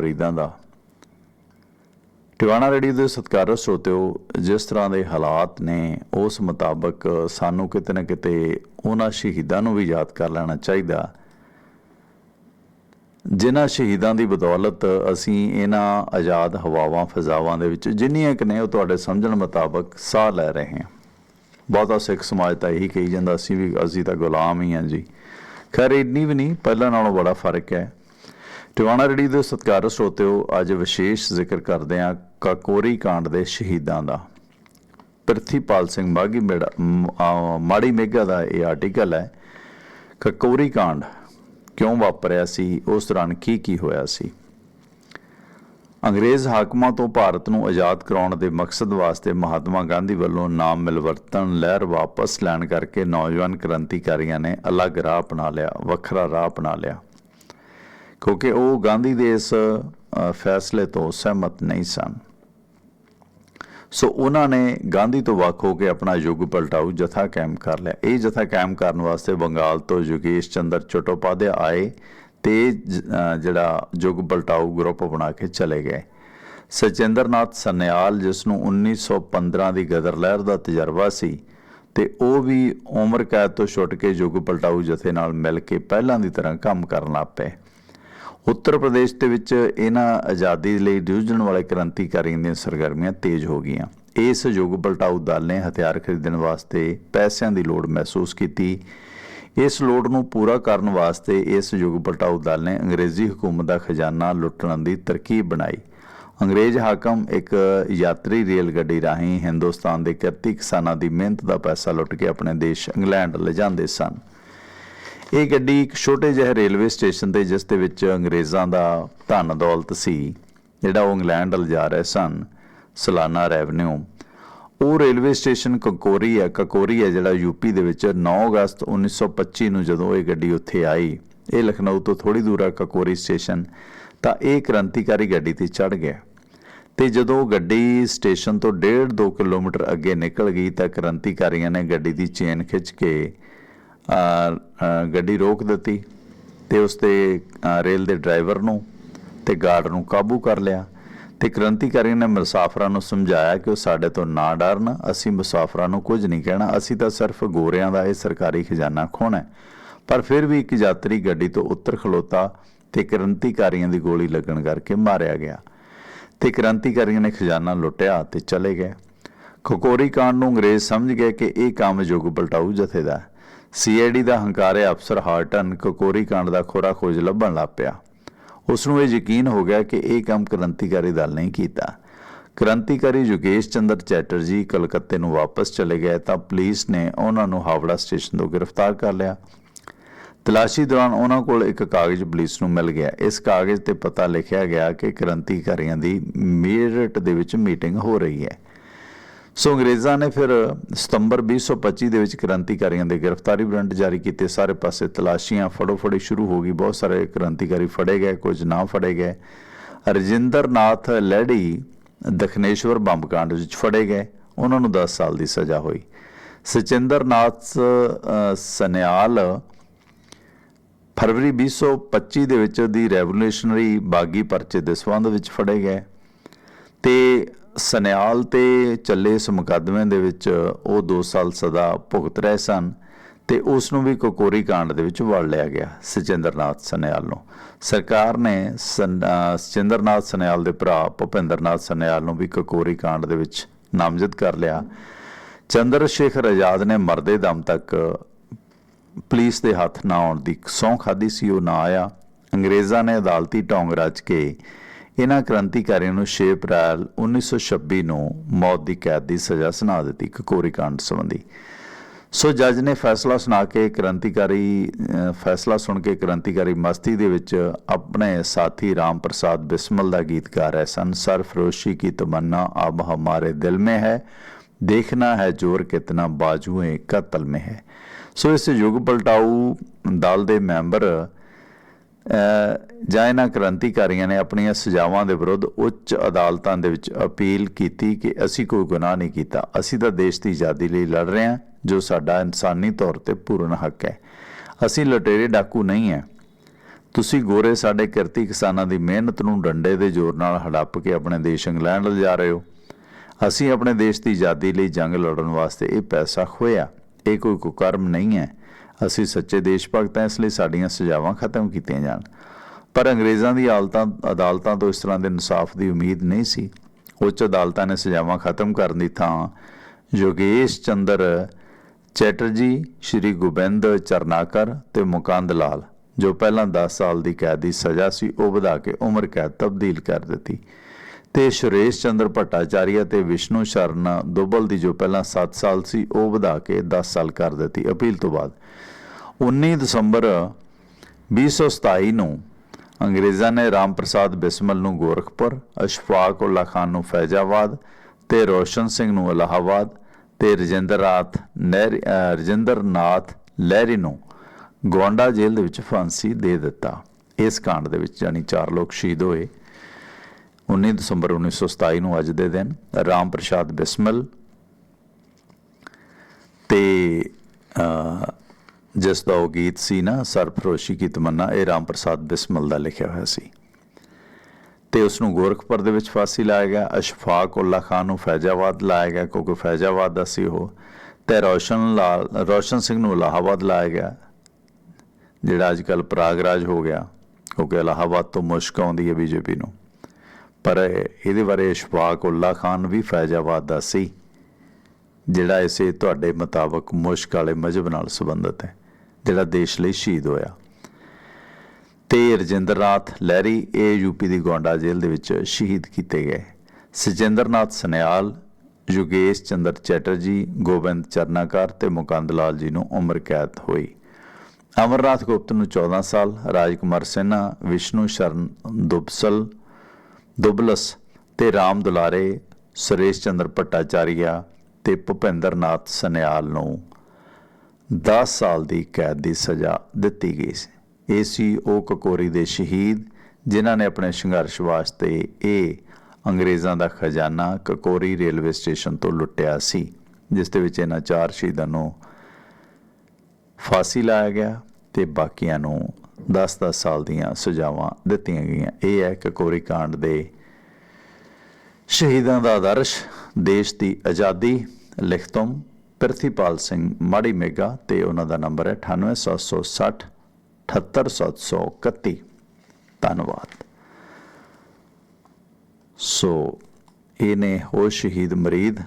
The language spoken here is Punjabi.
ਫਰੀਦਾਂ ਦਾ। ਟਿਵਾਣਾ ਰੇਡੀਓ ਦੇ ਸਤਿਕਾਰਤ ਸਰੋਤਿਓ, ਜਿਸ ਤਰ੍ਹਾਂ ਦੇ ਹਾਲਾਤ ਨੇ, ਉਸ ਮੁਤਾਬਕ ਸਾਨੂੰ ਕਿਤੇ ਨਾ ਕਿਤੇ ਉਹਨਾਂ ਸ਼ਹੀਦਾਂ ਨੂੰ ਵੀ ਯਾਦ ਕਰ ਲੈਣਾ ਚਾਹੀਦਾ। ਜਿਨ੍ਹਾਂ ਸ਼ਹੀਦਾਂ ਦੀ ਬਦੌਲਤ ਅਸੀਂ ਇਹਨਾਂ ਆਜ਼ਾਦ ਹਵਾਵਾਂ, ਫਜ਼ਾਵਾਂ ਦੇ ਵਿੱਚ ਜਿੰਨੀਆਂ ਕਿ ਨੇ, ਉਹ ਤੁਹਾਡੇ ਸਮਝਣ ਮੁਤਾਬਕ ਸਾਹ ਲੈ ਰਹੇ ਹਾਂ। ਬਹੁਤਾ ਸਿੱਖ ਸਮਾਜ ਤਾਂ ਇਹੀ ਕਹੀ ਜਾਂਦਾ, ਅਸੀਂ ਵੀ, ਅਸੀਂ ਤਾਂ ਗੁਲਾਮ ਹੀ ਹਾਂ ਜੀ। ਖੈਰ, ਇੰਨੀ ਵੀ ਨਹੀਂ, ਪਹਿਲਾਂ ਨਾਲੋਂ ਬੜਾ ਫ਼ਰਕ ਹੈ। ਟਿਵਾਣਾ ਰੇਡੀ ਦੇ ਸਤਿਕਾਰ ਸਰੋਤਿਓ, ਅੱਜ ਵਿਸ਼ੇਸ਼ ਜ਼ਿਕਰ ਕਰਦੇ ਹਾਂ ਕਾਕੋਰੀ ਕਾਂਡ ਦੇ ਸ਼ਹੀਦਾਂ ਦਾ। ਪ੍ਰਿਥੀਪਾਲ ਸਿੰਘ ਮਾਗੀ ਮੇੜਾ ਮਾੜੀ ਮੇਗਾ ਦਾ ਇਹ ਆਰਟੀਕਲ ਹੈ, ਕਾਕੋਰੀ ਕਾਂਡ ਕਿਉਂ ਵਾਪਰਿਆ ਸੀ, ਉਸ ਦੌਰਾਨ ਕੀ ਕੀ ਹੋਇਆ ਸੀ? ਅੰਗਰੇਜ਼ ਹਾਕਮਾਂ ਤੋਂ ਭਾਰਤ ਨੂੰ ਆਜ਼ਾਦ ਕਰਾਉਣ ਦੇ ਮਕਸਦ ਵਾਸਤੇ ਮਹਾਤਮਾ ਗਾਂਧੀ ਵੱਲੋਂ ਨਾਮ ਮਿਲਵਰਤਨ ਲਹਿਰ ਵਾਪਸ ਲੈਣ ਕਰਕੇ ਨੌਜਵਾਨ ਕ੍ਰਾਂਤੀਕਾਰੀਆਂ ਨੇ ਅਲੱਗ ਰਾਹ ਅਪਣਾ ਲਿਆ, ਵੱਖਰਾ ਰਾਹ ਅਪਣਾ ਲਿਆ। ਕਿਉਂਕਿ ਉਹ ਗਾਂਧੀ ਦੇ ਇਸ ਫੈਸਲੇ ਤੋਂ ਸਹਿਮਤ ਨਹੀਂ ਸਨ। ਸੋ ਉਹਨਾਂ ਨੇ ਗਾਂਧੀ ਤੋਂ ਵੱਖ ਹੋ ਕੇ ਆਪਣਾ ਯੁੱਗ ਪਲਟਾਊ, ਜਥਾ ਕਾਇਮ ਕਰ ਲਿਆ। ਇਹ ਜਥਾ ਕਾਇਮ ਕਰਨ ਵਾਸਤੇ ਬੰਗਾਲ ਤੋਂ ਯੁਗੇਸ਼ ਚੰਦਰ ਚਟੋਪਾਧਿਆ ਆਏ ਤੇ ਜ- ਜਿਹੜਾ ਯੁੱਗ ਪਲਟਾਊ ਗਰੁੱਪ ਬਣਾ ਕੇ ਚਲੇ ਗਏ। ਸਚਿੰਦਰਨਾਥ ਸਨਿਆਲ, ਜਿਸ ਨੂੰ 1915 ਦੀ ਗਦਰ ਲਹਿਰ ਦਾ ਤਜਰਬਾ ਸੀ ਤੇ ਉਹ ਵੀ ਉਮਰ ਕੈਦ ਤੋਂ ਛੁੱਟ ਕੇ ਯੁੱਗ ਪਲਟਾਊ ਜਥੇ ਨਾਲ ਮਿਲ ਕੇ ਪਹਿਲਾਂ ਦੀ ਤਰ੍ਹਾਂ ਕੰਮ ਕਰਨ ਲੱਗ ਪਏ। ਉੱਤਰ ਪ੍ਰਦੇਸ਼ ਦੇ ਵਿੱਚ ਇਹਨਾਂ ਆਜ਼ਾਦੀ ਲਈ ਜੂਝਣ ਵਾਲੇ ਕ੍ਰਾਂਤੀਕਾਰੀਆਂ ਦੀਆਂ ਸਰਗਰਮੀਆਂ ਤੇਜ਼ ਹੋ ਗਈਆਂ। ਇਸ ਯੁੱਗ ਪਲਟਾਊ ਦਲ ਨੇ ਹਥਿਆਰ ਖਰੀਦਣ ਵਾਸਤੇ ਪੈਸਿਆਂ ਦੀ ਲੋੜ ਮਹਿਸੂਸ ਕੀਤੀ। ਇਸ ਲੋੜ ਨੂੰ ਪੂਰਾ ਕਰਨ ਵਾਸਤੇ ਇਸ ਯੁੱਗ ਪਲਟਾਊ ਦਲ ਨੇ ਅੰਗਰੇਜ਼ੀ ਹਕੂਮਤ ਦਾ ਖਜ਼ਾਨਾ ਲੁੱਟਣ ਦੀ ਤਰਕੀਬ ਬਣਾਈ। ਅੰਗਰੇਜ਼ ਹਾਕਮ ਇੱਕ ਯਾਤਰੀ ਰੇਲ ਗੱਡੀ ਰਾਹੀਂ ਹਿੰਦੁਸਤਾਨ ਦੇ ਕਿਰਤੀ ਕਿਸਾਨਾਂ ਦੀ ਮਿਹਨਤ ਦਾ ਪੈਸਾ ਲੁੱਟ ਕੇ ਆਪਣੇ ਦੇਸ਼ ਇੰਗਲੈਂਡ ਲਿਜਾਂਦੇ ਸਨ। ਇਹ ਗੱਡੀ ਇੱਕ ਛੋਟੇ ਜਿਹੇ ਰੇਲਵੇ ਸਟੇਸ਼ਨ ਤੇ, ਜਿਸ ਦੇ ਵਿੱਚ ਅੰਗਰੇਜ਼ਾਂ ਦਾ ਧਨ ਦੌਲਤ ਸੀ, ਜਿਹੜਾ ਉਹ ਇੰਗਲੈਂਡ ਲਿਜਾ ਰਹੇ ਸਨ, ਸਾਲਾਨਾ ਰੈਵਨਿਊ। ਉਹ ਰੇਲਵੇ ਸਟੇਸ਼ਨ ਕਕੋਰੀ ਹੈ ਕਕੋਰੀ ਹੈ ਜਿਹੜਾ ਯੂਪੀ ਦੇ ਵਿੱਚ 9 ਅਗਸਤ 1925 ਨੂੰ ਜਦੋਂ ਇਹ ਗੱਡੀ ਉੱਥੇ ਆਈ, ਇਹ ਲਖਨਊ ਤੋਂ ਥੋੜੀ ਦੂਰ ਆ ਕਕੋਰੀ ਸਟੇਸ਼ਨ, ਤਾਂ ਇਹ ਕ੍ਰਾਂਤੀਕਾਰੀ ਗੱਡੀ ਤੇ ਚੜ ਗਿਆ। ਤੇ ਜਦੋਂ ਗੱਡੀ ਸਟੇਸ਼ਨ ਤੋਂ 1.5 2 ਕਿਲੋਮੀਟਰ ਅੱਗੇ ਨਿਕਲ ਗਈ, ਤਾਂ ਕ੍ਰਾਂਤੀਕਾਰੀਆਂ ਨੇ ਗੱਡੀ ਦੀ ਚੇਨ ਖਿੱਚ ਕੇ ਗੱਡੀ ਰੋਕ ਦਿੱਤੀ ਤੇ ਉਸ ਤੇ ਰੇਲ ਦੇ ਡਰਾਈਵਰ ਨੂੰ ਤੇ ਗਾਰਡ ਨੂੰ ਕਾਬੂ ਕਰ ਲਿਆ ਤੇ ਕ੍ਰਾਂਤੀਕਾਰੀਆਂ ਨੇ ਮੁਸਾਫਰਾਂ ਨੂੰ ਸਮਝਾਇਆ ਕਿ ਉਹ ਸਾਡੇ ਤੋਂ ਨਾ ਡਰਨ, ਅਸੀਂ ਮੁਸਾਫਰਾਂ ਨੂੰ ਕੁਝ ਨਹੀਂ ਕਹਿਣਾ, ਅਸੀਂ ਤਾਂ ਸਿਰਫ ਗੋਰਿਆਂ ਦਾ ਇਹ ਸਰਕਾਰੀ ਖਜ਼ਾਨਾ ਖੋਣਾ ਪਰ ਫਿਰ ਵੀ ਇੱਕ ਯਾਤਰੀ ਗੱਡੀ ਤੋਂ ਉੱਤਰ ਖਲੋਤਾ ਤੇ ਕ੍ਰਾਂਤੀਕਾਰੀਆਂ ਦੀ ਗੋਲੀ ਲੱਗਣ ਕਰਕੇ ਮਾਰਿਆ ਗਿਆ ਤੇ ਕ੍ਰਾਂਤੀਕਾਰੀਆਂ ਨੇ ਖਜ਼ਾਨਾ ਲੁੱਟਿਆ ਤੇ ਚਲੇ ਗਏ। ਖਕੋਰੀ ਕਾਂਡ ਨੂੰ ਅੰਗਰੇਜ਼ ਸਮਝ ਗਏ ਕਿ ਇਹ ਕੰਮ ਯੁੱਗ ਪਲਟਾਊ ਜਥੇ ਦਾ ਸੀਆਈਡੀ ਦਾ ਹੰਕਾਰੇ ਅਫਸਰ ਹਾਰਟਨ ਖਕੋਰੀ ਕਾਂਡ ਦਾ ਖੋਰਾ ਖੋਜ ਲੱਭਣ ਲੱਗ ਪਿਆ। ਉਸ ਨੂੰ ਇਹ ਯਕੀਨ ਹੋ ਗਿਆ ਕਿ ਇਹ ਕੰਮ ਕ੍ਰਾਂਤੀਕਾਰੀ ਦਲ ਨੇ ਕੀਤਾ। ਕ੍ਰਾਂਤੀਕਾਰੀ ਯੋਗੇਸ਼ ਚੰਦਰ ਚੈਟਰਜੀ ਕਲਕੱਤੇ ਨੂੰ ਵਾਪਸ ਚਲੇ ਗਏ ਤਾਂ ਪੁਲਿਸ ਨੇ ਉਹਨਾਂ ਨੂੰ ਹਾਵੜਾ ਸਟੇਸ਼ਨ ਤੋਂ ਗ੍ਰਿਫਤਾਰ ਕਰ ਲਿਆ। ਤਲਾਸ਼ੀ ਦੌਰਾਨ ਉਹਨਾਂ ਕੋਲ ਇੱਕ ਕਾਗਜ਼ ਪੁਲਿਸ ਨੂੰ ਮਿਲ ਗਿਆ। ਇਸ ਕਾਗਜ਼ ਤੇ ਪਤਾ ਲਿਖਿਆ ਗਿਆ ਕਿ ਕ੍ਰਾਂਤੀਕਾਰੀਆਂ ਦੀ ਮੇਰਠ ਦੇ ਵਿੱਚ ਮੀਟਿੰਗ ਹੋ ਰਹੀ ਹੈ। ਸੋ ਅੰਗਰੇਜ਼ਾਂ ਨੇ ਫਿਰ ਸਤੰਬਰ 2025 ਦੇ ਵਿੱਚ ਕ੍ਰਾਂਤੀਕਾਰੀਆਂ ਦੇ ਗ੍ਰਿਫਤਾਰੀ ਵਾਰੰਟ ਜਾਰੀ ਕੀਤੇ। ਸਾਰੇ ਪਾਸੇ ਤਲਾਸ਼ੀਆਂ ਫੜੋ ਫੜੀ ਸ਼ੁਰੂ ਹੋ ਗਈ। ਬਹੁਤ ਸਾਰੇ ਕ੍ਰਾਂਤੀਕਾਰੀ ਫੜੇ ਗਏ, ਕੁਝ ਨਾ ਫੜੇ ਗਏ। ਰਜਿੰਦਰ ਨਾਥ ਲੈਡੀ ਦਖਨੇਸ਼ਵਰ ਬੰਬ ਕਾਂਡ ਵਿੱਚ ਫੜੇ ਗਏ। ਉਹਨਾਂ ਨੂੰ 10 ਸਾਲ ਦੀ ਸਜ਼ਾ ਹੋਈ। ਸਚਿੰਦਰ ਨਾਥ ਸਨਿਆਲ ਫਰਵਰੀ 2025 ਦੇ ਵਿੱਚ ਦੀ ਰੈਵੋਲੂਸ਼ਨਰੀ ਬਾਗੀ ਪਰਚੇ ਦੇ ਸਬੰਧ ਵਿੱਚ ਫੜੇ ਗਏ। ਤੇ ਸਨਿਆਲ ਤੇ ਚੱਲੇ ਇਸ ਮੁਕੱਦਮੇ ਦੇ ਵਿੱਚ ਉਹ 2 ਸਾਲ ਸਦਾ ਭੁਗਤ ਰਹੇ ਸਨ ਤੇ ਉਸ ਨੂੰ ਵੀ ਕੋਕੋਰੀ ਕਾਂਡ ਦੇ ਵਿੱਚ ਵੜ ਲਿਆ ਗਿਆ ਸਚਿੰਦਰਨਾਥ ਸਨਿਆਲ ਨੂੰ। ਸਰਕਾਰ ਨੇ ਸਨ- ਅਹ, ਸਚਿੰਦਰਨਾਥ ਸਨਿਆਲ ਦੇ ਭਰਾ ਭੁਪਿੰਦਰਨਾਥ ਸਨਿਆਲ ਨੂੰ ਵੀ ਕੋਕੋਰੀ ਕਾਂਡ ਦੇ ਵਿੱਚ ਨਾਮਜ਼ਦ ਕਰ ਲਿਆ। ਚੰਦਰ ਸ਼ੇਖਰ ਆਜ਼ਾਦ ਨੇ ਮਰਦੇ ਦਮ ਤੱਕ ਪੁਲਿਸ ਦੇ ਹੱਥ ਨਾ ਆਉਣ ਦੀ ਸਹੁੰ ਖਾਦੀ ਸੀ, ਉਹ ਨਾ ਆਇਆ। ਅੰਗਰੇਜ਼ਾਂ ਨੇ ਅਦਾਲਤੀ ਢੋਂਗ ਰਚ ਕੇ ਇਹਨਾਂ ਕ੍ਰਾਂਤੀਕਾਰੀਆਂ ਨੂੰ 6 ਅਪ੍ਰੈਲ 1926 ਨੂੰ ਮੌਤ ਦੀ ਕੈਦ ਦੀ ਸਜ਼ਾ ਸੁਣਾ ਦਿੱਤੀ ਕਕੋਰੀ ਕਾਂਡ ਸੰਬੰਧੀ। ਸੋ ਜੱਜ ਨੇ ਫੈਸਲਾ ਸੁਣਾ ਕੇ ਕ੍ਰਾਂਤੀਕਾਰੀ ਫੈਸਲਾ ਸੁਣ ਕੇ ਕ੍ਰਾਂਤੀਕਾਰੀ ਮਸਤੀ ਦੇ ਵਿੱਚ ਆਪਣੇ ਸਾਥੀ ਰਾਮ ਪ੍ਰਸਾਦ ਬਿਸਮਲ ਦਾ ਗੀਤ ਗਾ ਰਹੇ ਸਨ ਸਰ ਫਰੋਸ਼ੀ ਕੀ ਤਮੰਨਾ ਅਬ ਹਮਾਰੇ ਦਿਲ ਮੇ ਹੈ, ਦੇਖਣਾ ਹੈ ਜ਼ੋਰ ਕਿਤਨਾ ਬਾਜੂਏ ਕਤਲ ਮੇ ਹੈ। ਸੋ ਇਸ ਯੁੱਗ ਪਲਟਾਊ ਦਲ ਦੇ ਮੈਂਬਰ ਜਾਂ ਇਹਨਾਂ ਕ੍ਰਾਂਤੀਕਾਰੀਆਂ ਨੇ ਆਪਣੀਆਂ ਸਜ਼ਾਵਾਂ ਦੇ ਵਿਰੁੱਧ ਉੱਚ ਅਦਾਲਤਾਂ ਦੇ ਵਿੱਚ ਅਪੀਲ ਕੀਤੀ ਕਿ ਅਸੀਂ ਕੋਈ ਗੁਨਾਹ ਨਹੀਂ ਕੀਤਾ। ਅਸੀਂ ਤਾਂ ਦੇਸ਼ ਦੀ ਆਜ਼ਾਦੀ ਲਈ ਲੜ ਰਹੇ ਹਾਂ, ਜੋ ਸਾਡਾ ਇਨਸਾਨੀ ਤੌਰ ਤੇ ਪੂਰਨ ਹੱਕ ਹੈ। ਅਸੀਂ ਲਟੇਰੇ ਡਾਕੂ ਨਹੀਂ ਹੈ। ਤੁਸੀਂ ਗੋਰੇ ਸਾਡੇ ਕਿਰਤੀ ਕਿਸਾਨਾਂ ਦੀ ਮਿਹਨਤ ਨੂੰ ਡੰਡੇ ਦੇ ਜ਼ੋਰ ਨਾਲ ਹੜੱਪ ਕੇ ਆਪਣੇ ਦੇਸ਼ ਇੰਗਲੈਂਡ ਲਿਜਾ ਰਹੇ ਹੋ। ਅਸੀਂ ਆਪਣੇ ਦੇਸ਼ ਦੀ ਆਜ਼ਾਦੀ ਲਈ ਜੰਗ ਲੜਨ ਵਾਸਤੇ ਇਹ ਪੈਸਾ ਖੋਇਆ ਇਹ ਕੋਈ ਕੁਕਰਮ ਨਹੀਂ ਹੈ। ਅਸੀਂ ਸੱਚੇ ਦੇਸ਼ ਭਗਤ ਹਾਂ, ਇਸ ਲਈ ਸਾਡੀਆਂ ਸਜ਼ਾਵਾਂ ਖਤਮ ਕੀਤੀਆਂ ਜਾਣ। ਪਰ ਅੰਗਰੇਜ਼ਾਂ ਦੀ ਹਾਲਤਾਂ ਅਦਾਲਤਾਂ ਤੋਂ ਇਸ ਤਰ੍ਹਾਂ ਦੇ ਇਨਸਾਫ ਦੀ ਉਮੀਦ ਨਹੀਂ ਸੀ। ਉੱਚ ਅਦਾਲਤਾਂ ਨੇ ਸਜ਼ਾਵਾਂ ਖਤਮ ਕਰਨ ਦੀ ਥਾਂ ਯੋਗੇਸ਼ ਚੰਦਰ ਚੈਟਰਜੀ, ਸ਼੍ਰੀ ਗੋਬਿੰਦ ਚਰਨਾਕਰ ਤੇ ਮੁਕੰਦ ਲਾਲ, ਜੋ ਪਹਿਲਾਂ 10 ਸਾਲ ਦੀ ਕੈਦ ਦੀ ਸਜ਼ਾ ਸੀ, ਉਹ ਵਧਾ ਕੇ ਉਮਰ ਕੈਦ ਤਬਦੀਲ ਕਰ ਦਿੱਤੀ। ਤੇ ਸੁਰੇਸ਼ ਚੰਦਰ ਭੱਟਾਚਾਰੀਆ ਤੇ ਵਿਸ਼ਨੂੰ ਸ਼ਰਨ ਦੁੱਬਲ ਦੀ ਜੋ ਪਹਿਲਾਂ 7 ਸਾਲ ਸੀ, ਉਹ ਵਧਾ ਕੇ 10 ਸਾਲ ਕਰ ਦਿੱਤੀ ਅਪੀਲ ਤੋਂ ਬਾਅਦ। 19 ਦਸੰਬਰ 2027 ਨੂੰ ਅੰਗਰੇਜ਼ਾਂ ਨੇ ਰਾਮ ਪ੍ਰਸਾਦ ਬਿਸਮਲ ਨੂੰ ਗੋਰਖਪੁਰ, ਅਸ਼ਫਾਕ ਉਲਾ ਖਾਨ ਨੂੰ ਫੈਜ਼ਾਬਾਦ ਤੇ ਰੋਸ਼ਨ ਸਿੰਘ ਨੂੰ ਇਲਾਹਾਬਾਦ ਤੇ ਰਜਿੰਦਰਨਾਥ ਨਹਿਰ, ਅਹ ਰਜਿੰਦਰਨਾਥ ਲਹਿਰੀ ਨੂੰ ਗੋਂਡਾ ਜੇਲ੍ਹ ਦੇ ਵਿੱਚ ਫਾਂਸੀ ਦੇ ਦਿੱਤਾ। ਇਸ ਕਾਂਡ ਦੇ ਵਿੱਚ ਜਾਨੀ ਚਾਰ ਲੋਕ ਸ਼ਹੀਦ ਹੋਏ। 19 ਦਸੰਬਰ 1927 ਨੂੰ ਅੱਜ ਦੇ ਦਿਨ ਰਾਮ ਪ੍ਰਸਾਦ ਬਿਸਮਲ ਤੇ ਜਿਸ ਦਾ ਉਹ ਗੀਤ ਸੀ ਨਾ ਸਰਫਰੋਸ਼ੀ ਕੀ ਤਮੰਨਾ, ਇਹ ਰਾਮ ਪ੍ਰਸਾਦ ਬਿਸਮਲ ਦਾ ਲਿਖਿਆ ਹੋਇਆ ਸੀ। ਤੇ ਉਸ ਨੂੰ ਗੋਰਖਪੁਰ ਦੇ ਵਿੱਚ ਫਾਂਸੀ ਲਾਇਆ ਗਿਆ, ਅਸ਼ਫਾਕ ਉਲਾ ਖਾਨ ਨੂੰ ਫੈਜ਼ਾਬਾਦ ਲਾਇਆ ਗਿਆ, ਕਿਉਂਕਿ ਫੈਜ਼ਾਬਾਦ ਦਾ ਸੀ ਉਹ। ਤੇ ਰੋਸ਼ਨ ਲਾਲ, ਰੋਸ਼ਨ ਸਿੰਘ ਨੂੰ ਇਲਾਹਾਬਾਦ ਲਾਇਆ ਗਿਆ, ਜਿਹੜਾ ਅੱਜ ਕੱਲ ਪ੍ਰਾਗਰਾਜ ਹੋ ਗਿਆ, ਕਿਉਂਕਿ ਇਲਾਹਾਬਾਦ ਤੋਂ ਮੁਸ਼ਕ ਆਉਂਦੀ ਹੈ ਬੀਜੇਪੀ ਨੂੰ। ਪਰ ਇਹਦੇ ਬਾਰੇ ਇਸ਼ਫਾਕ ਉਲਾ ਖਾਨ ਵੀ ਫੈਜ਼ਾਬਾਦ ਦਾ ਸੀ, ਜਿਹੜਾ ਇਸੇ ਤੁਹਾਡੇ ਮੁਤਾਬਕ ਮੁਸ਼ਕ ਵਾਲੇ ਮਜ਼ਹਬ ਨਾਲ ਸੰਬੰਧਿਤ ਹੈ, ਜਿਹੜਾ ਦੇਸ਼ ਲਈ ਸ਼ਹੀਦ ਹੋਇਆ। ਤੇ ਰਜਿੰਦਰਨਾਥ ਲਹਿਰੀ ਇਹ ਯੂਪੀ ਦੀ ਗੋਂਡਾ ਜੇਲ੍ਹ ਦੇ ਵਿੱਚ ਸ਼ਹੀਦ ਕੀਤੇ ਗਏ। ਸਜਿੰਦਰਨਾਥ ਸਨਿਆਲ, ਯੁਗੇਸ਼ ਚੰਦਰ ਚੈਟਰਜੀ, ਗੋਬਿੰਦ ਚਰਨਾਕਾਰ ਤੇ ਮੁਕੰਦ ਲਾਲ ਜੀ ਨੂੰ ਉਮਰ ਕੈਦ ਹੋਈ। ਅਮਰਨਾਥ ਗੁਪਤ ਨੂੰ 14 ਸਾਲ, ਰਾਜਕੁਮਾਰ ਸਿਨਹਾ, ਵਿਸ਼ਨੂੰ ਸ਼ਰਨ ਦੁਬਸਲ ਦੁਬਲਸ ਤੇ ਰਾਮ ਦੁਲਾਰੇ, ਸੁਰੇਸ਼ ਚੰਦਰ ਭੱਟਾਚਾਰੀਆ ਤੇ ਭੁਪਿੰਦਰ ਨਾਥ ਸਨਿਆਲ ਨੂੰ 10 ਸਾਲ ਦੀ ਕੈਦ ਦੀ ਸਜ਼ਾ ਦਿੱਤੀ ਗਈ ਸੀ। ਇਹ ਸੀ ਉਹ ਕਕੋਰੀ ਦੇ ਸ਼ਹੀਦ ਜਿਨ੍ਹਾਂ ਨੇ ਆਪਣੇ ਸੰਘਰਸ਼ ਵਾਸਤੇ ਇਹ ਅੰਗਰੇਜ਼ਾਂ ਦਾ ਖਜ਼ਾਨਾ ਕਕੋਰੀ ਰੇਲਵੇ ਸਟੇਸ਼ਨ ਤੋਂ ਲੁੱਟਿਆ ਸੀ, ਜਿਸ ਦੇ ਵਿੱਚ ਇਹਨਾਂ ਚਾਰ ਸ਼ਹੀਦਾਂ ਨੂੰ ਫਾਂਸੀ ਲਾਇਆ ਗਿਆ ਤੇ ਬਾਕੀਆਂ ਨੂੰ 10-10 ਸਾਲ ਦੀਆਂ ਸਜ਼ਾਵਾਂ ਦਿੱਤੀਆਂ ਗਈਆਂ। ਇਹ ਹੈ ਕਕੋਰੀ ਕਾਂਡ ਦੇ ਸ਼ਹੀਦਾਂ ਦਾ ਆਦਰਸ਼ ਦੇਸ਼ ਦੀ ਆਜ਼ਾਦੀ, ਲਿਖਤਮ ਪ੍ਰਿਥੀਪਾਲ ਸਿੰਘ ਮਾੜੀ ਮੇਗਾ ਤੇ ਉਹਨਾਂ ਦਾ ਨੰਬਰ ਹੈ 98760 78731 ਧੰਨਵਾਦ। ਸੋ ਇਹ ਨੇ ਉਹ ਸ਼ਹੀਦ ਮਰੀਦ